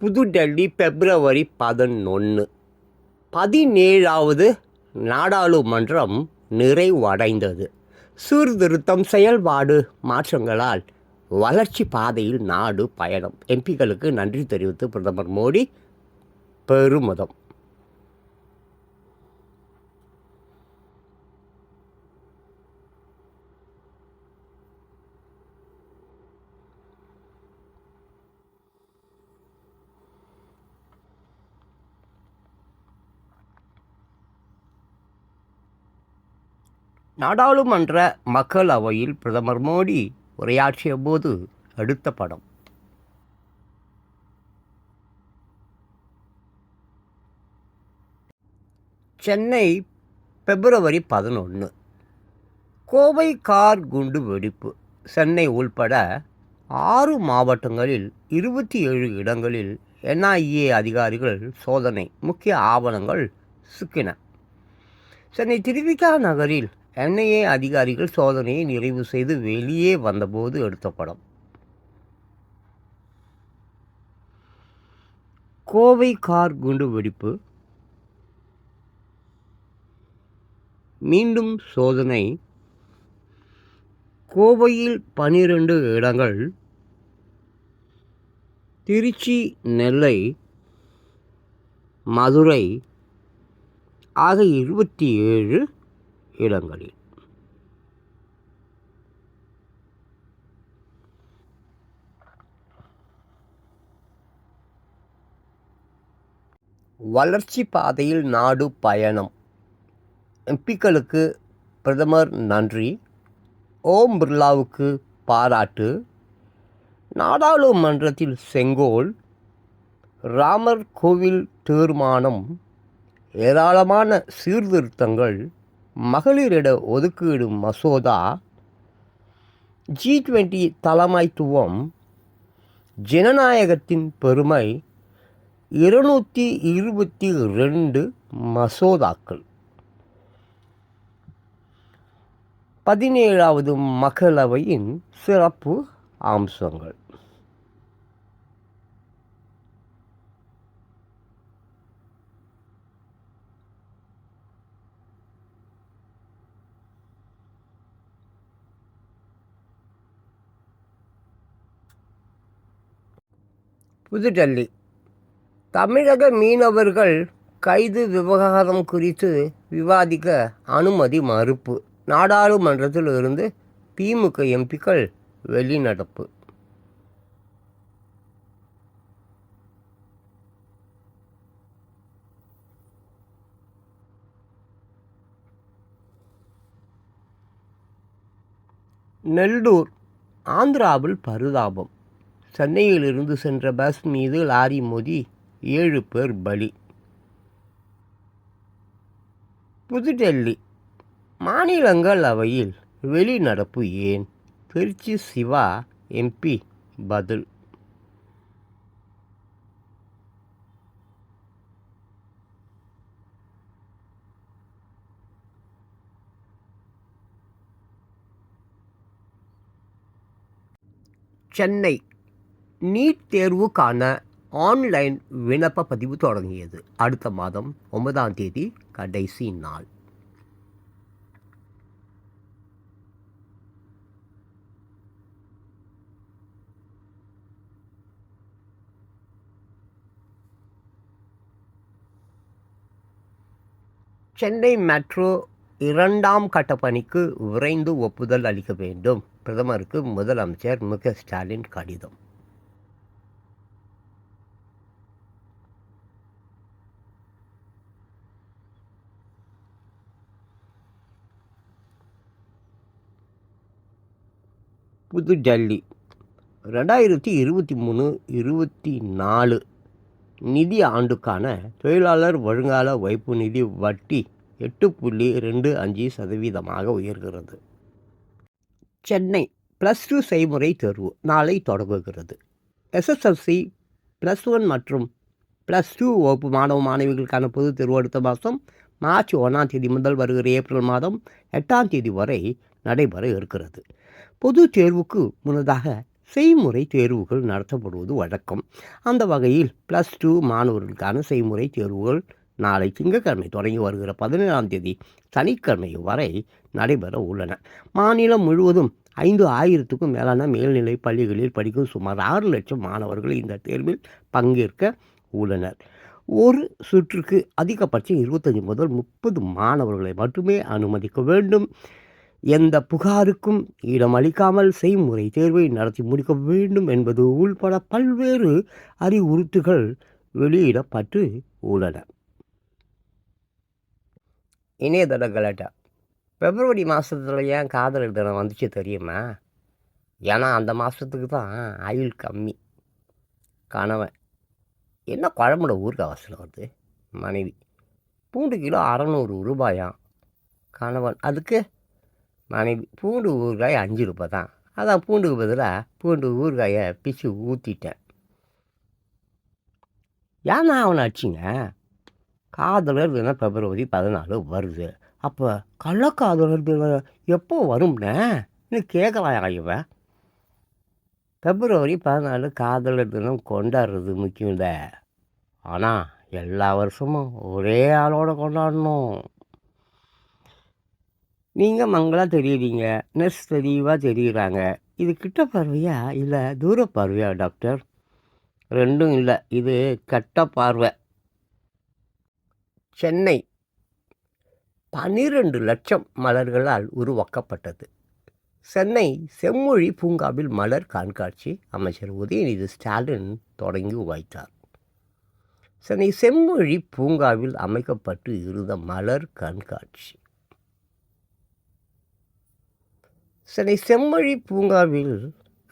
புதுடெல்லி பிப்ரவரி பதினொன்று பதினேழாவது நாடாளுமன்றம் நிறைவடைந்தது. சீர்திருத்தம் செயல்பாடு மாற்றங்களால் வளர்ச்சி பாதையில் நாடு பயணம். எம்பிக்களுக்கு நன்றி தெரிவித்து பிரதமர் மோடி பெருமிதம். நாடாளுமன்ற மக்களவையில் பிரதமர் மோடி உரையாற்றிய போது எடுத்த படம். சென்னை பிப்ரவரி பதினொன்று கோவை கார் குண்டு வெடிப்பு. சென்னை உள்பட ஆறு மாவட்டங்களில் இருபத்தி ஏழு இடங்களில் என்ஐஏ அதிகாரிகள் சோதனை. முக்கிய ஆவணங்கள் சிக்கின. சென்னை திருவிகா நகரில் என்ஐஏ அதிகாரிகள் சோதனையை நிறைவு செய்து வெளியே வந்தபோது எடுத்த படம். கோவை கார் குண்டு வெடிப்பு. மீண்டும் சோதனை. கோவையில் பனிரெண்டு இடங்கள். திருச்சி நெல்லை மதுரை. ஆக இருபத்தி ஏழு இடங்களில். வளர்ச்சி பாதையில் நாடு பயணம். எம்பிக்களுக்கு பிரதமர் நன்றி. ஓம் பிர்லாவுக்கு பாராட்டு. நாடாளுமன்றத்தில் செங்கோல். ராமர் கோவில் தீர்மானம். ஏராளமான சீர்திருத்தங்கள். மகளிரிட ஒதுக்கீடு மசோதா. ஜி டுவெண்ட்டி தலைமைத்துவம். ஜனநாயகத்தின் பெருமை. இருநூற்றி இருபத்தி ரெண்டு மசோதாக்கள். பதினேழாவது மக்களவையின் சிறப்பு அம்சங்கள். புதுடெல்லி. தமிழக மீனவர்கள் கைது விவகாரம் குறித்து விவாதிக்க அனுமதி மறுப்பு. நாடாளுமன்றத்தில் இருந்து திமுக எம்பிக்கள் வெளிநடப்பு. நெல்லூர் ஆந்திராவில் பரிதாபம். சென்னையிலிருந்து சென்ற பஸ் மீது லாரி மோதி ஏழு பேர் பலி. புதுடெல்லி மாநிலங்கள் அவையில் வெளிநடப்பு ஏன்? திருச்சி சிவா எம்பி பதில். சென்னை நீட் தேர்வுக்கான ஆன்லைன் விண்ணப்ப பதிவு தொடங்கியது. அடுத்த மாதம் ஒன்பதாம் தேதி கடைசி நாள். சென்னை மெட்ரோ இரண்டாம் கட்ட பணிக்கு விரைந்து ஒப்புதல் அளிக்க வேண்டும். பிரதமருக்கு முதலமைச்சர் மு க ஸ்டாலின் கடிதம். புதுடெல்லி ரெண்டாயிரத்தி இருபத்தி மூணு இருபத்தி நாலு நிதி ஆண்டுக்கான தொழிலாளர் வருங்கால வைப்பு நிதி வட்டி எட்டு புள்ளி ரெண்டு அஞ்சு சதவீதமாக உயர்கிறது. சென்னை ப்ளஸ் டூ செய்முறை தேர்வு நாளை தொடங்குகிறது. எஸ்எஸ்எல்சி ப்ளஸ் ஒன் மற்றும் ப்ளஸ் டூ வகுப்பு மாணவ மாணவிகளுக்கான பொது தேர்வு அடுத்த மாதம் மார்ச் ஒன்றாம் தேதி முதல் வருகிற ஏப்ரல் மாதம் எட்டாம் தேதி வரை நடைபெற இருக்கிறது. பொது தேர்வுக்கு முன்னதாக செய்முறை தேர்வுகள் நடத்தப்படுவது வழக்கம். அந்த வகையில் ப்ளஸ் டூ மாணவர்களுக்கான செய்முறை தேர்வுகள் நாளை திங்கட்கிழமை தொடங்கி வருகிற பதினேழாம் தேதி சனிக்கிழமை வரை நடைபெற உள்ளன. மாநிலம் முழுவதும் ஐந்து ஆயிரத்துக்கும் மேலான மேல்நிலை பள்ளிகளில் படிக்கும் சுமார் ஆறு லட்சம் மாணவர்கள் இந்த தேர்வில் பங்கேற்க உள்ளனர். ஒரு சுற்றுக்கு அதிகபட்சம் இருபத்தஞ்சி முதல் முப்பது மாணவர்களை மட்டுமே அனுமதிக்க வேண்டும். எந்த புகாருக்கும் இடமளிக்காமல் செய்முறை தேர்வை நடத்தி முடிக்க வேண்டும் என்பது உள்பட பல்வேறு அறிவுறுத்துகள் வெளியிடப்பட்டு உள்ளன. இணையதள கலாட்டா பிப்ரவரி மாதத்துல ஏன் காதலர் தினம் வந்துச்சு தெரியுமா? ஏன்னா அந்த மாதத்துக்கு தான் ஆயுள் கம்மி. கணவன். என்ன குழம்புல ஊருக்கு அவசரம் வருது? மனைவி. பூண்டு கிலோ அறநூறு ரூபாயாம். கணவன். அதுக்கு மனைவி பூண்டு ஊறுகாய் அஞ்சு ரூபாய் தான் அதான் பூண்டுக்கு பதிலாக பூண்டு ஊறுகாயை பிச்சு ஊற்றிட்டேன் ஏன்னா அவனை அடிச்சிங்க? காதலர் தினம் பிப்ரவரி பதினாலு வருது. அப்போ கள்ளக்காதலர் தினம் எப்போ வரும்னே? இன்னும் கேட்கலாம் இவன் பிப்ரவரி பதினாலு காதலர் தினம் கொண்டாடுறது முக்கியம் இல்லை ஆனால் எல்லா வருஷமும் ஒரே ஆளோட கொண்டாடணும். நீங்கள் மங்களாக தெரியுறீங்க நர்ஸ் தெளிவாக தெரியுறாங்க. இது கிட்ட பார்வையா இல்லை தூர பார்வையா டாக்டர் ரெண்டும் இல்லை. இது கட்ட பார்வை. சென்னை. பன்னிரண்டு லட்சம் மலர்களால் உருவாக்கப்பட்டது. சென்னை செம்மொழி பூங்காவில் மலர் கண்காட்சி அமைச்சர் உதயநிதி ஸ்டாலின் தொடங்கி வைத்தார். சென்னை செம்மொழி பூங்காவில் அமைக்கப்பட்டு இருந்த மலர் கண்காட்சி. சென்னை செம்மொழி பூங்காவில்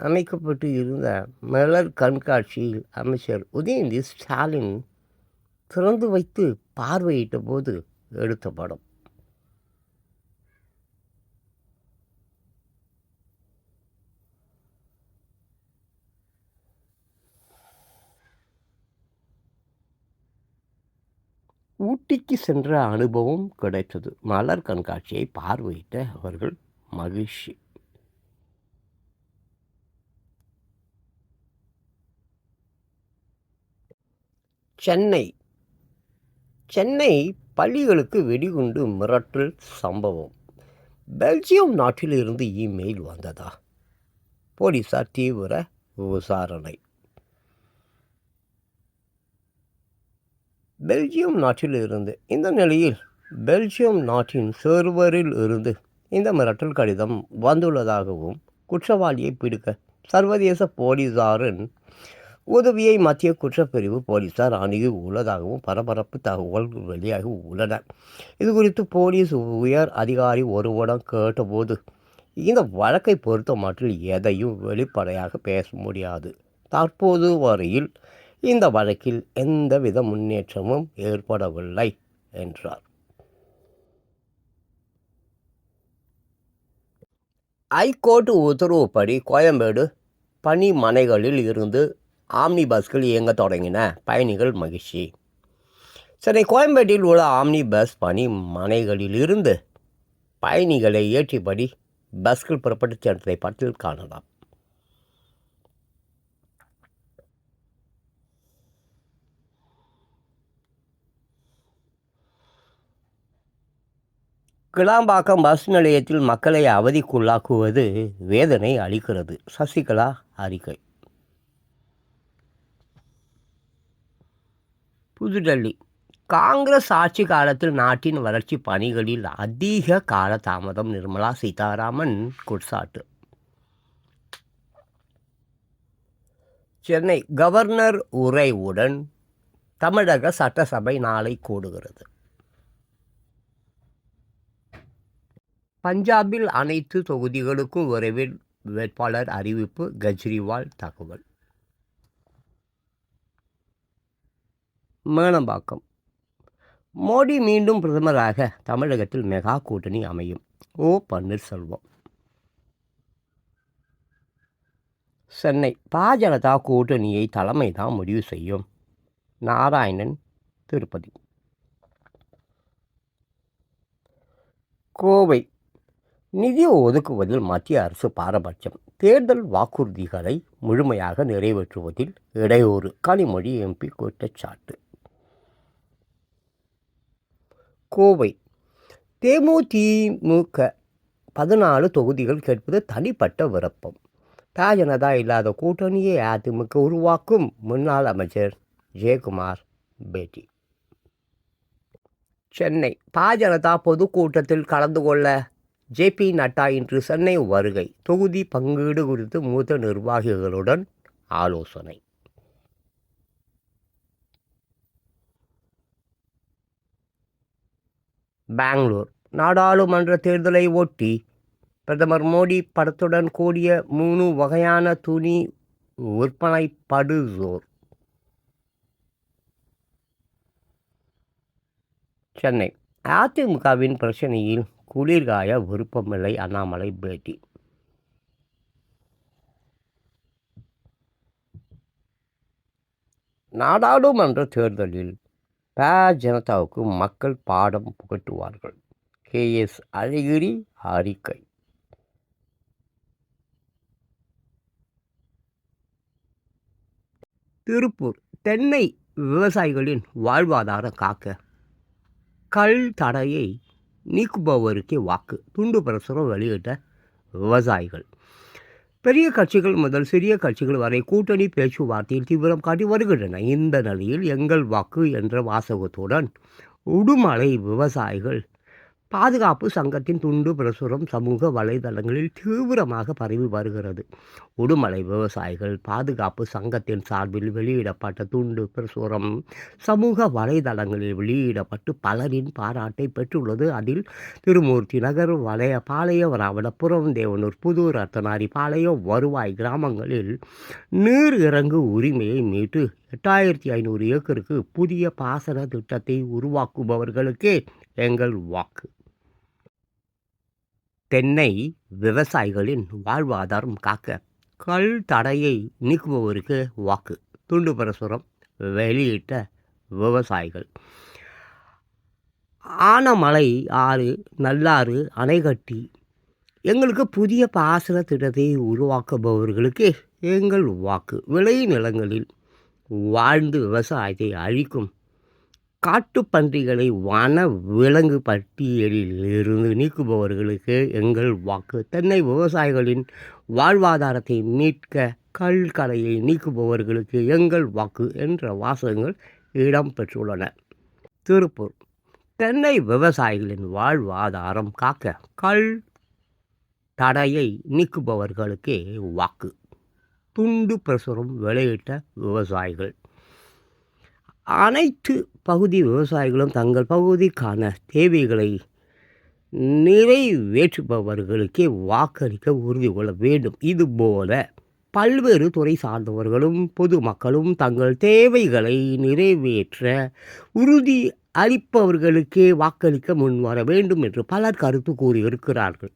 அமைக்கப்பட்டு இருந்த மலர் கண்காட்சியில் அமைச்சர் உதயநிதி ஸ்டாலின் திறந்து வைத்து பார்வையிட்ட போது எடுத்த படம். ஊட்டிக்கு சென்ற அனுபவம் கிடைத்தது. மலர் கண்காட்சியை பார்வையிட்ட அவர்கள் மகிழ்ச்சி. சென்னை. சென்னை பள்ளிகளுக்கு வெடிகுண்டு மிரட்டல் சம்பவம். பெல்ஜியம் நாட்டிலிருந்து இமெயில் வந்ததா? போலீசார் தீவிர விசாரணை. பெல்ஜியம் நாட்டிலிருந்து இந்த நிலையில் பெல்ஜியம் நாட்டின் சர்வரில் இருந்து இந்த மிரட்டல் கடிதம் வந்துள்ளதாகவும் குற்றவாளியை பிடிக்க சர்வதேச போலீசாரின் உதவியை மத்திய குற்றப்பிரிவு போலீசார் அணுகி உள்ளதாகவும் பரபரப்பு தகவல்கள் வெளியாகி உள்ளன. இது குறித்து போலீஸ் உயர் அதிகாரி ஒருவரிடம் கேட்டபோது இந்த வழக்கை பொறுத்த மட்டில் எதையும் வெளிப்படையாக பேச முடியாது. தற்போது வரையில் இந்த வழக்கில் எந்தவித முன்னேற்றமும் ஏற்படவில்லை என்றார். ஐகோர்ட் உத்தரவுப்படி கோயம்பேடு பணிமனைகளில் இருந்து ஆம்னி பஸ்கள் இயங்க தொடங்கின. பயணிகள் மகிழ்ச்சி. சென்னை கோயம்பேட்டில் உள்ள ஆம்னி பஸ் பணி மனைகளிலிருந்து பயணிகளை ஏற்றிப்படி பஸ்கள் புறப்பட்டு சென்றதை படத்தில் காணலாம். கிளாம்பாக்கம் பஸ் நிலையத்தில் மக்களை அவதிக்குள்ளாக்குவது வேதனை அளிக்கிறது. சசிகலா அறிக்கை. புதுடெல்லி காங்கிரஸ் ஆட்சி காலத்தில் நாட்டின் வளர்ச்சி பணிகளில் அதிக கால தாமதம் நிர்மலா சீதாராமன் குட்சாட்டு சென்னை கவர்னர் உரைவுடன் தமிழக சட்டசபை நாளை கூடுகிறது. பஞ்சாபில் அனைத்து தொகுதிகளுக்கும் விரைவில் வேட்பாளர் அறிவிப்பு கெஜ்ரிவால் தகவல். மேனம்பாக்கம். மோடி மீண்டும் பிரதமராக தமிழகத்தில் மெகா கூட்டணி அமையும். ஓ பன்னீர்செல்வம். சென்னை பாஜக கூட்டணியை தலைமை தான் முடிவு செய்யும். நாராயணன் திருப்பதி. கோவை நிதி ஒதுக்குவதில் மத்திய அரசு பாரபட்சம். தேர்தல் வாக்குறுதிகளை முழுமையாக நிறைவேற்றுவதில் இடையூறு. கனிமொழி எம்பி குற்றச்சாட்டு. கோவை. தேமுதிமுக பதினாலு தொகுதிகள் கேட்பது தனிப்பட்ட விருப்பம். தாஜனதா இல்லாத கூட்டணியை அதிமுக உருவாக்கும் முன்னாள் அமைச்சர் ஜெயக்குமார் பேட்டி. சென்னை. பாஜனதா பொதுக்கூட்டத்தில் கலந்து கொள்ள ஜேபி நட்டா இன்று சென்னை வருகை. தொகுதி பங்கீடு குறித்து மூத்த நிர்வாகிகளுடன் ஆலோசனை. பெங்களூர். நாடாளுமன்ற தேர்தலை ஒட்டி பிரதமர் மோடி படத்துடன் கூடிய மூணு வகையான துணி விற்பனை படுசோர் சென்னை. அதிமுகவின் பிரச்சனையில் குளிர்காய விருப்பமில்லை அண்ணாமலை பேட்டி. நாடாளுமன்ற தேர்தலில் ப ஜனதாவுக்கு மக்கள் பாடம் புகட்டுவார்கள். கே. எஸ். அழகிரி அறிக்கை திருப்பூர் தென்னை விவசாயிகளின் வாழ்வாதாரம் காக்க கல் தடையை நீக்குபவருக்கே வாக்கு. துண்டு பிரசுரம் வெளியிட்ட விவசாயிகள். பெரிய கட்சிகள் முதல் சிறிய கட்சிகள் வரை கூட்டணி பேச்சுவார்த்தையில் தீவிரம் காட்டி வருகின்றன. இந்த நிலையில் எங்கள் வாக்கு என்ற வாசகத்துடன் உடுமலை விவசாயிகள் பாதுகாப்பு சங்கத்தின் துண்டு பிரசுரம் சமூக வலைதளங்களில் தீவிரமாக பரவி வருகிறது. உடுமலை விவசாயிகள் பாதுகாப்பு சங்கத்தின் சார்பில் வெளியிடப்பட்ட துண்டு பிரசுரம் சமூக வலைதளங்களில் வெளியிடப்பட்டு பலரின் பாராட்டை பெற்றுள்ளது. அதில் திருமூர்த்தி நகர் வளைய பாளையம் ராவணபுரம் தேவனூர் புதூர் அர்த்தனாரி பாளையம் வருவாய் கிராமங்களில் நீர் இறங்கு உரிமையை மீட்டு எட்டாயிரத்தி ஐநூறு ஏக்கருக்கு புதிய பாசன திட்டத்தை உருவாக்குபவர்களுக்கே எங்கள் வாக்கு. தென்னை விவசாயிகளின் வாழ்வாதாரம் காக்க கல் தடையை நீக்குபவருக்கு வாக்கு. துண்டு பிரசுரம் வெளியிட்ட விவசாயிகள். ஆனமலை ஆறு நல்லாறு அணைகட்டி எங்களுக்கு புதிய பாசன திட்டத்தை உருவாக்குபவர்களுக்கு எங்கள் வாக்கு. விளை நிலங்களில் வாழ்ந்து விவசாயத்தை அழிக்கும் காட்டுப்பன்றிகளை வன விலங்கு பட்டியலில் இருந்து நீக்குபவர்களுக்கு எங்கள் வாக்கு. தென்னை விவசாயிகளின் வாழ்வாதாரத்தை மீட்க கல்கலையை நீக்குபவர்களுக்கு எங்கள் வாக்கு என்ற வாசகங்கள் இடம்பெற்றுள்ளன திருப்பூர். தென்னை விவசாயிகளின் வாழ்வாதாரம் காக்க கல் தடையை நீக்குபவர்களுக்கே வாக்கு. துண்டு பிரசுரம் வெளியிட்ட விவசாயிகள். அனைத்து பகுதி விவசாயிகளும் தங்கள் பகுதிக்கான தேவைகளை நிறைவேற்றுபவர்களுக்கே வாக்களிக்க உறுதி கொள்ள வேண்டும். இதுபோல பல்வேறு துறை சார்ந்தவர்களும் பொதுமக்களும் தங்கள் தேவைகளை நிறைவேற்ற உறுதி அளிப்பவர்களுக்கே வாக்களிக்க முன்வர வேண்டும் என்று பலர் கருத்து கூறியிருக்கிறார்கள்.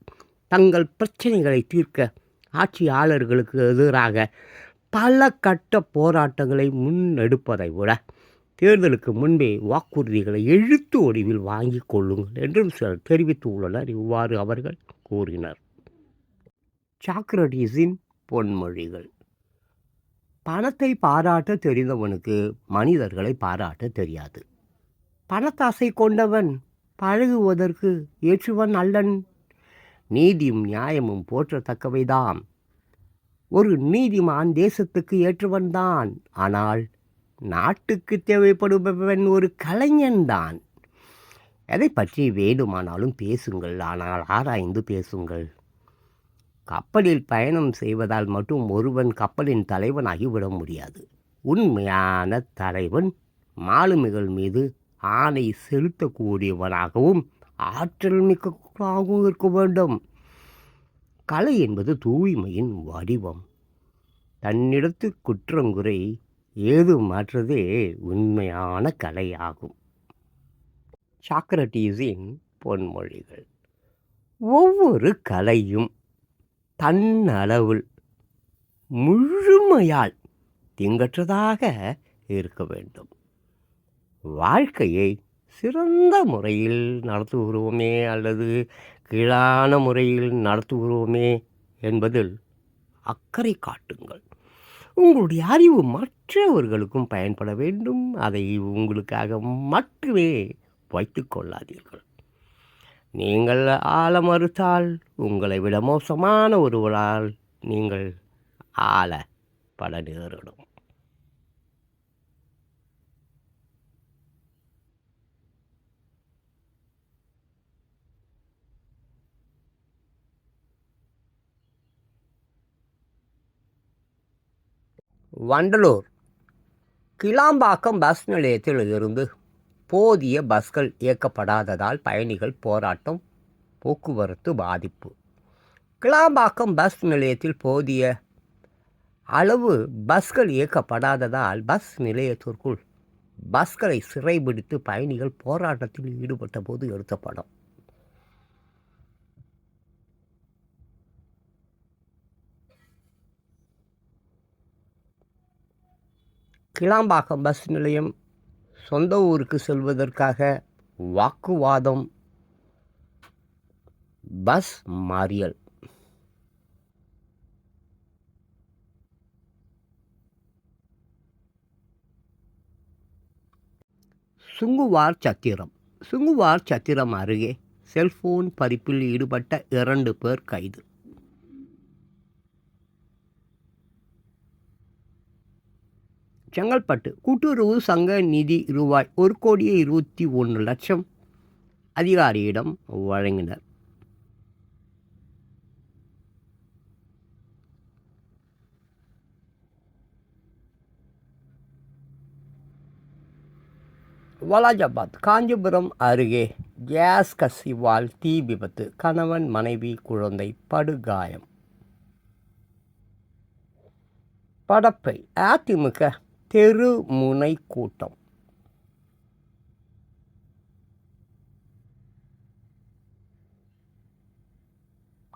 தங்கள் பிரச்சனைகளை தீர்க்க ஆட்சியாளர்களுக்கு எதிராக பல கட்ட போராட்டங்களை முன்னெடுப்பதை விட தேர்தலுக்கு முன்பே வாக்குறுதிகளை எழுத்து வடிவில் வாங்கிக் கொள்ளுங்கள் என்றும் சிலர் தெரிவித்துள்ளனர். இவ்வாறு அவர்கள் கூறினர். சாக்ரடீஸின் பொன்மொழிகள். பணத்தை பாராட்ட தெரிந்தவனுக்கு மனிதர்களை பாராட்ட தெரியாது. பணத்தாசை கொண்டவன் பழகுவதற்கு ஏற்றுவன் அல்லன். நீதியும் நியாயமும் போற்றத்தக்கவைதாம். ஒரு நீதிமான் தேசத்துக்கு ஏற்றவன்தான் ஆனால் நாட்டுக்கு தேவைப்படுபவன் ஒரு கலைஞன்தான் எதை பற்றி வேண்டுமானாலும் பேசுங்கள். ஆனால் ஆராய்ந்து பேசுங்கள். கப்பலில் பயணம் செய்வதால் மட்டும் ஒருவன் கப்பலின் தலைவனாகி விட முடியாது. உண்மையான தலைவன் மாலுமிகள் மீது ஆணை செலுத்தக்கூடியவனாகவும் ஆற்றல் மிக்கவனாகவும் இருக்க வேண்டும். கலை என்பது தூய்மையின் வடிவம். தன்னிடத்து குற்றங்குறை ஏது மாற்றதே உண்மையான கலையாகும். சாக்ரட்டீஸின் பொன்மொழிகள். ஒவ்வொரு கலையும் தன்னளவில் முழுமையால் திங்கற்றதாக இருக்க வேண்டும். வாழ்க்கையை சிறந்த முறையில் நடத்துகிறோமே அல்லது கீழான முறையில் நடத்துகிறோமே என்பதில் அக்கறை காட்டுங்கள். உங்களுடைய அறிவு மற்றவர்களுக்கும் பயன்பட வேண்டும். அதை உங்களுக்காக மட்டுமே வைத்து கொள்ளாதீர்கள். நீங்கள் ஆள மறுத்தால் உங்களை விட மோசமான ஒருவரால் நீங்கள் ஆளப்பட பட நேரிடும். வண்டலூர். கிளாம்பாக்கம் பஸ் நிலையத்தில் இருந்து போதிய பஸ்கள் இயக்கப்படாததால் பயணிகள் போராட்டம் போக்குவரத்து பாதிப்பு. கிளாம்பாக்கம் பஸ் நிலையத்தில் போதிய அளவு பஸ்கள் இயக்கப்படாததால் பஸ் நிலையத்திற்குள் பஸ்களை சிறைபிடித்து பயணிகள் போராட்டத்தில் ஈடுபட்ட போது எடுத்த படம் கிளாம்பாக்கம் பஸ் நிலையம் சொந்த ஊருக்கு செல்வதற்காக வாக்குவாதம். பஸ் மாறியல். சுங்குவார் சத்திரம். சுங்குவார் சத்திரம் அருகே செல்போன் பறிப்பில் ஈடுபட்ட இரண்டு பேர் கைது. செங்கல்பட்டு கூட்டுறவு சங்க நிதி ரூபாய் ஒரு கோடியே இருபத்தி ஒன்று லட்சம் அதிகாரியிடம் வழங்கினர். வாலாஜாபாத் காஞ்சிபுரம் அருகே கேஸ் கசிவால் தீ விபத்து கணவன் மனைவி குழந்தை படுகாயம். படப்பை அதிமுக தெருமுனை கூட்டம்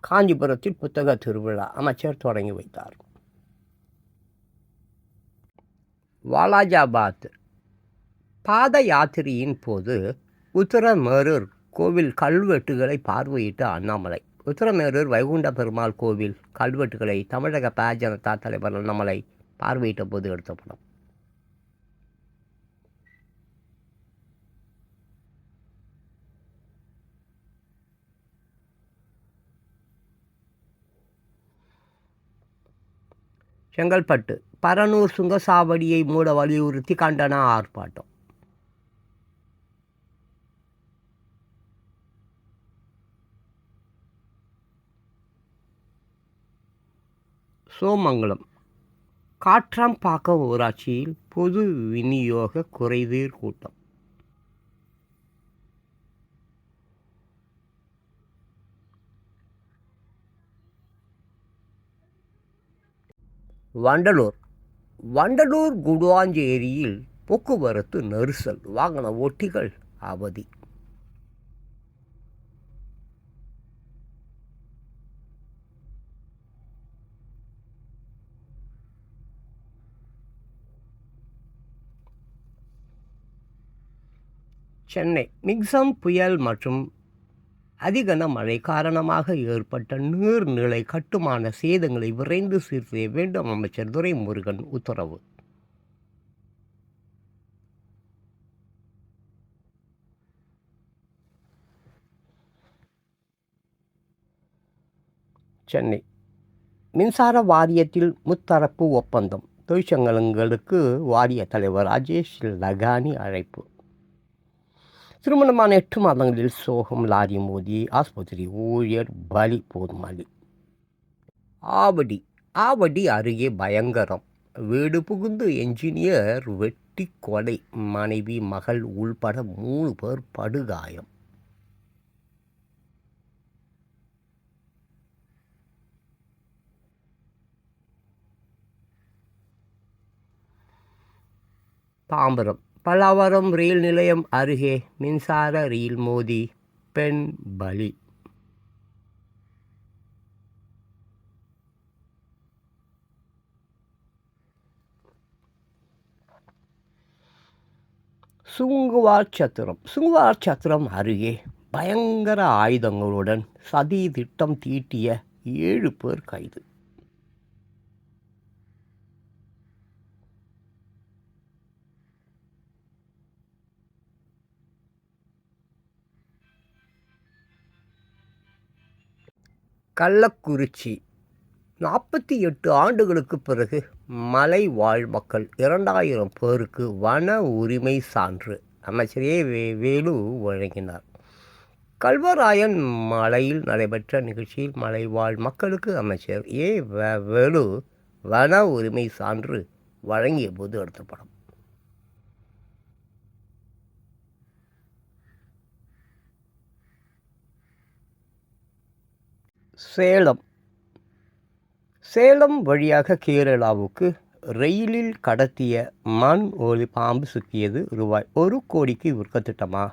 காஞ்சிபுரத்தில் புத்தக திருவிழா அமைச்சர் தொடங்கி வைத்தார். வாலாஜாபாத் பாத யாத்திரையின் போது உத்தரமேரூர் கோவில் கல்வெட்டுகளை பார்வையிட்ட அண்ணாமலை. உத்தரமேரூர் வைகுண்ட பெருமாள் கோவில் கல்வெட்டுகளை தமிழக ப ஜனதா தலைவர் அண்ணாமலை பார்வையிட்ட போது எடுத்த படம். செங்கல்பட்டு. பரனூர் சுங்கசாவடியை மூட வலியுறுத்தி கண்டன ஆர்ப்பாட்டம். சோமங்கலம். காற்றாம்பாக்கம் ஊராட்சியில் பொது விநியோக குறைதீர் கூட்டம். வண்டலூர். வண்டலூர் குடுவாஞ்சேரியில் போக்குவரத்து நெரிசல் வாகன ஓட்டிகள் அவதி. சென்னை மிக்சம் புயல் மற்றும் அதிகன மழை காரணமாக ஏற்பட்ட நீர்நிலை கட்டுமான சேதங்களை விரைந்து சீர் செய்ய வேண்டும். அமைச்சர் துரைமுருகன் உத்தரவு. சென்னை. மின்சார வாரியத்தில் முத்தரப்பு ஒப்பந்தம். தொழிற்சங்கங்களுக்கு வாரிய தலைவர் ராஜேஷ் லகானி அழைப்பு. திருமணமான எட்டு மாதங்களில் சோகம் லாரி மோதி ஆஸ்பத்திரி ஊழியர் பலி போதுமலி ஆவடி ஆவடி அருகே பயங்கரம். வீடு புகுந்து என்ஜினியர் வெட்டி கொலை. மனைவி மகள் உள்பட மூணு பேர் படுகாயம். தாம்பரம். பல்லாவரம் ரயில் நிலையம் அருகே மின்சார ரயில் மோதி பெண் பலி. சுங்குவார் சத்திரம். சுங்குவார் சத்திரம் அருகே பயங்கர ஆயுதங்களுடன் சதி திட்டம் தீட்டிய ஏழு பேர் கைது. கள்ளக்குறிச்சி. நாற்பத்தி எட்டு ஆண்டுகளுக்கு பிறகு மலை வாழ் மக்கள் இரண்டாயிரம் பேருக்கு வன உரிமை சான்று அமைச்சர் ஏ வே வேலு வழங்கினார். கல்வராயன் மலையில் நடைபெற்ற நிகழ்ச்சியில் மலைவாழ் மக்களுக்கு அமைச்சர் ஏ வேலு வன உரிமை சான்று வழங்கிய போது எடுத்த படம். சேலம். சேலம் வழியாக கேரளாவுக்கு ரயிலில் கடத்திய மண் ஒரு பாம்பு சிக்கியது ரூபாய் ஒரு கோடிக்கு விற்க திட்டமா?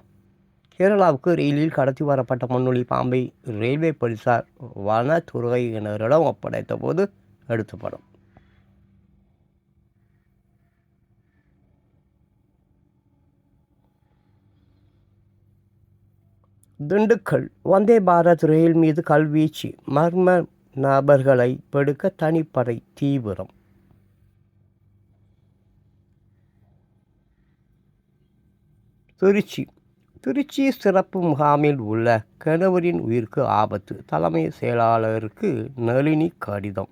கேரளாவுக்கு ரயிலில் கடத்தி வரப்பட்ட மண்ணொலி பாம்பை ரயில்வே போலீசார் வனத்துறையினரிடம் ஒப்படைத்த போது எடுத்த படம். திண்டுக்கல் வந்தே பாரத் ரயில் மீது கல்வீச்சு மர்ம நபர்களை பெடுக்க தனிப்படை தீவிரம். திருச்சி. திருச்சி சிறப்பு முகாமில் உள்ள கணவரின் உயிருக்கு ஆபத்து. தலைமை செயலாளருக்கு நளினி கடிதம்.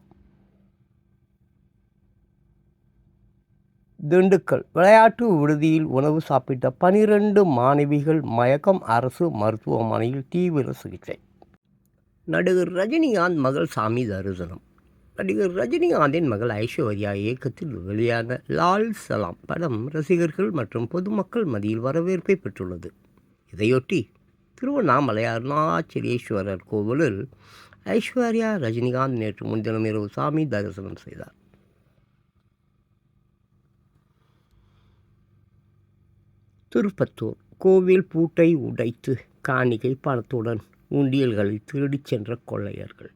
திண்டுக்கல் விளையாட்டு விடுதியில் உணவு சாப்பிட்ட பனிரெண்டு மாணவிகள் மயக்கம் அரசு மருத்துவமனையில் தீவிர சிகிச்சை. நடிகர் ரஜினிகாந்த் மகள் சாமி தரிசனம். நடிகர் ரஜினிகாந்தின் மகள் ஐஸ்வர்யா இயக்கத்தில் வெளியான லால் சலாம் படம் ரசிகர்கள் மற்றும் பொதுமக்கள் மத்தியில் வரவேற்பை பெற்றுள்ளது. இதையொட்டி திருவண்ணாமலை அருணாச்சலேஸ்வரர் கோவிலில் ஐஸ்வர்யா ரஜினிகாந்த் நேற்று முன்தினம் இரவு சாமி தரிசனம் செய்தார். திருப்பத்தூர் கோவில் பூட்டை உடைத்து காணிகை பணத்துடன் உண்டியல்களை திருடிச் சென்ற கொள்ளையர்கள்.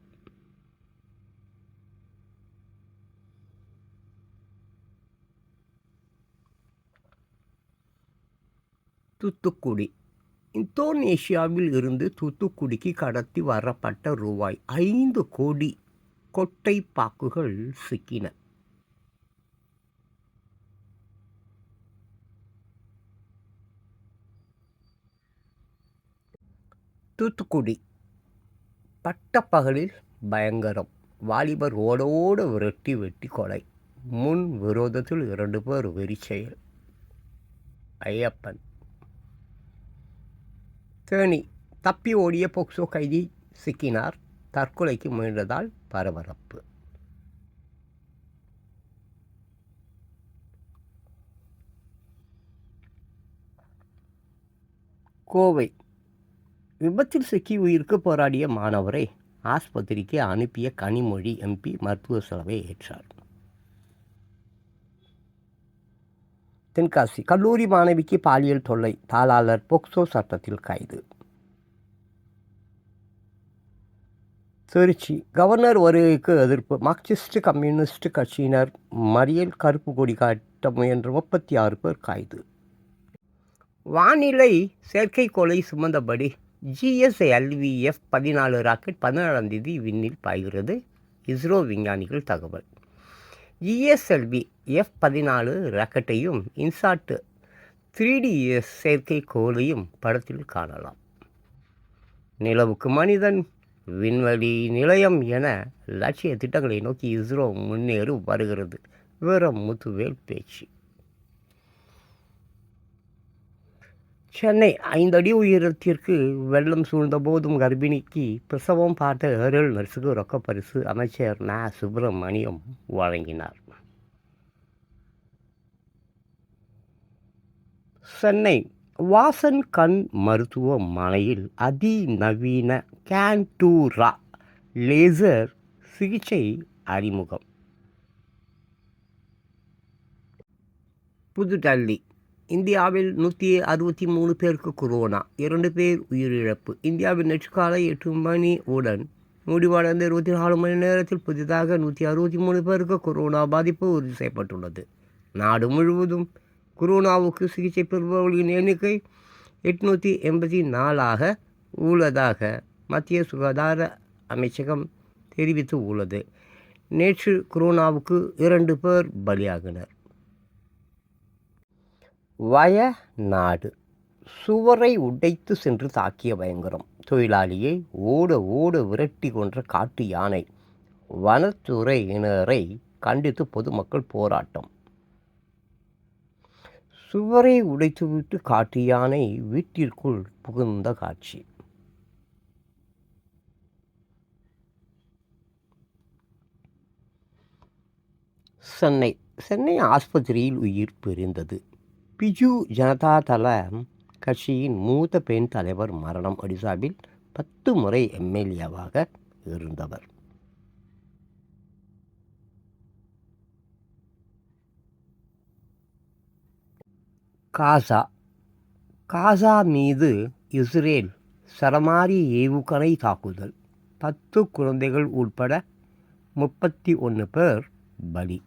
தூத்துக்குடி. இந்தோனேஷியாவில் இருந்து தூத்துக்குடிக்கு கடத்தி வரப்பட்ட ரூபாய் ஐந்து கோடி கொட்டை பாக்குகள் சிக்கின. தூத்துக்குடி. பட்டப்பகலில் பயங்கரம். வாலிபர் ஓடோட விரட்டி வெட்டி கொலை. முன் விரோதத்தில் இரண்டு பேர் வெறிச்செயல் ஐயப்பன். தேனி. தப்பி ஓடிய போக்சோ கைதி சிக்கினார். தற்கொலைக்கு முயன்றதால் பரபரப்பு. கோவை. விபத்தில் சிக்கி உயிருக்கு போராடிய மாணவரை ஆஸ்பத்திரிக்கு அனுப்பிய கனிமொழி எம்பி மருத்துவ செலவை ஏற்றார். தென்காசி கல்லூரி மாணவிக்கு பாலியல் தொல்லை தாளாளர் போக்சோ சட்டத்தில் கைது. திருச்சி கவர்னர் வருகைக்கு எதிர்ப்பு மார்க்சிஸ்ட் கம்யூனிஸ்ட் கட்சியினர் மறியல் கருப்பு கொடி காட்ட முயன்ற முப்பத்தி ஆறு பேர் கைது. வானிலை செயற்கைக்கோளை சுமந்தபடி ஜிஎஸ்எல்விஎஃப் பதினாலு ராக்கெட் பதினாலாம் தேதி விண்ணில் பாய்கிறது. இஸ்ரோ விஞ்ஞானிகள் தகவல். ஜிஎஸ்எல்வி எஃப் பதினாலு ராக்கெட்டையும் இன்சாட்டு த்ரீ டிஎஸ் செயற்கைக்கோளையும் படத்தில் காணலாம். நிலவுக்கு மனிதன் விண்வெளி நிலையம் என லட்சிய திட்டங்களை நோக்கி இஸ்ரோ முன்னேறி வருகிறது. வீரம் முத்துவேல் பேச்சு. சென்னை ஐந்தடி உயரத்திற்கு வெள்ளம் சூழ்ந்த போதும் கர்ப்பிணிக்கு பிரசவம் பார்த்த ஏரல் நர்ஸுக்கு ரொக்க பரிசு அமைச்சர் ந. சுப்பிரமணியம் வழங்கினார். சென்னை வாசன் கண் மருத்துவமனையில் அதிநவீன கேன்டூரா லேசர் சிகிச்சை அறிமுகம். புதுடெல்லி இந்தியாவில் நூற்றி அறுபத்தி மூணு பேருக்கு கொரோனா இரண்டு பேர் உயிரிழப்பு. இந்தியாவில் நேற்று காலை எட்டு மணி உடன் முடிவடைந்த இருபத்தி நாலு மணி நேரத்தில் புதிதாக நூற்றி அறுபத்தி மூணு பேருக்கு கொரோனா பாதிப்பு உறுதி செய்யப்பட்டுள்ளது. நாடு முழுவதும் கொரோனாவுக்கு சிகிச்சை பெறுபவர்களின் எண்ணிக்கை எட்நூற்றி எண்பத்தி நாலாக உள்ளதாக மத்திய சுகாதார அமைச்சகம் தெரிவித்து உள்ளது நேற்று கொரோனாவுக்கு இரண்டு பேர் பலியாகினர். வயநாடு சுவரை உடைத்து சென்று தாக்கிய பயங்கரம். தொழிலாளியை ஓட ஓட விரட்டி கொன்ற காட்டு யானை. வனத்துறையினரை கண்டித்து பொதுமக்கள் போராட்டம். சுவரை உடைத்துவிட்டு காட்டு யானை வீட்டிற்குள் புகுந்த காட்சி. சென்னை. சென்னை ஆஸ்பத்திரியில் உயிர் பிரிந்தது. பிஜு ஜனதா தள கட்சியின் மூத்த பெண் தலைவர் மரணம் ஒடிசாவில் பத்து முறை எம்எல்ஏவாக இருந்தவர். காசா. காசா மீது இஸ்ரேல் சரமாரி ஏவுகணை தாக்குதல். பத்து குழந்தைகள் உட்பட முப்பத்தி ஒன்று பேர் பலி.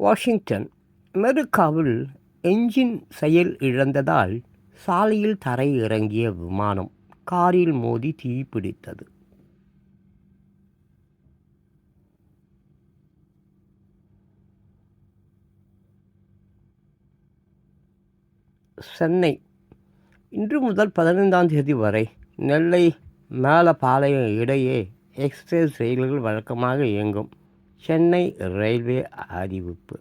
வாஷிங்டன் அமெரிக்காவில் என்ஜின் செயல் இழந்ததால் சாலையில் தரை இறங்கிய விமானம் காரில் மோதி தீப்பிடித்தது சென்னை இன்று முதல் பதினைந்தாம் தேதி வரை நெல்லை மேலப்பாளையம் இடையே எக்ஸ்பிரஸ் ரயில்கள் வழக்கமாக இயங்கும். சென்னை ரயில்வே அறிவிப்பு.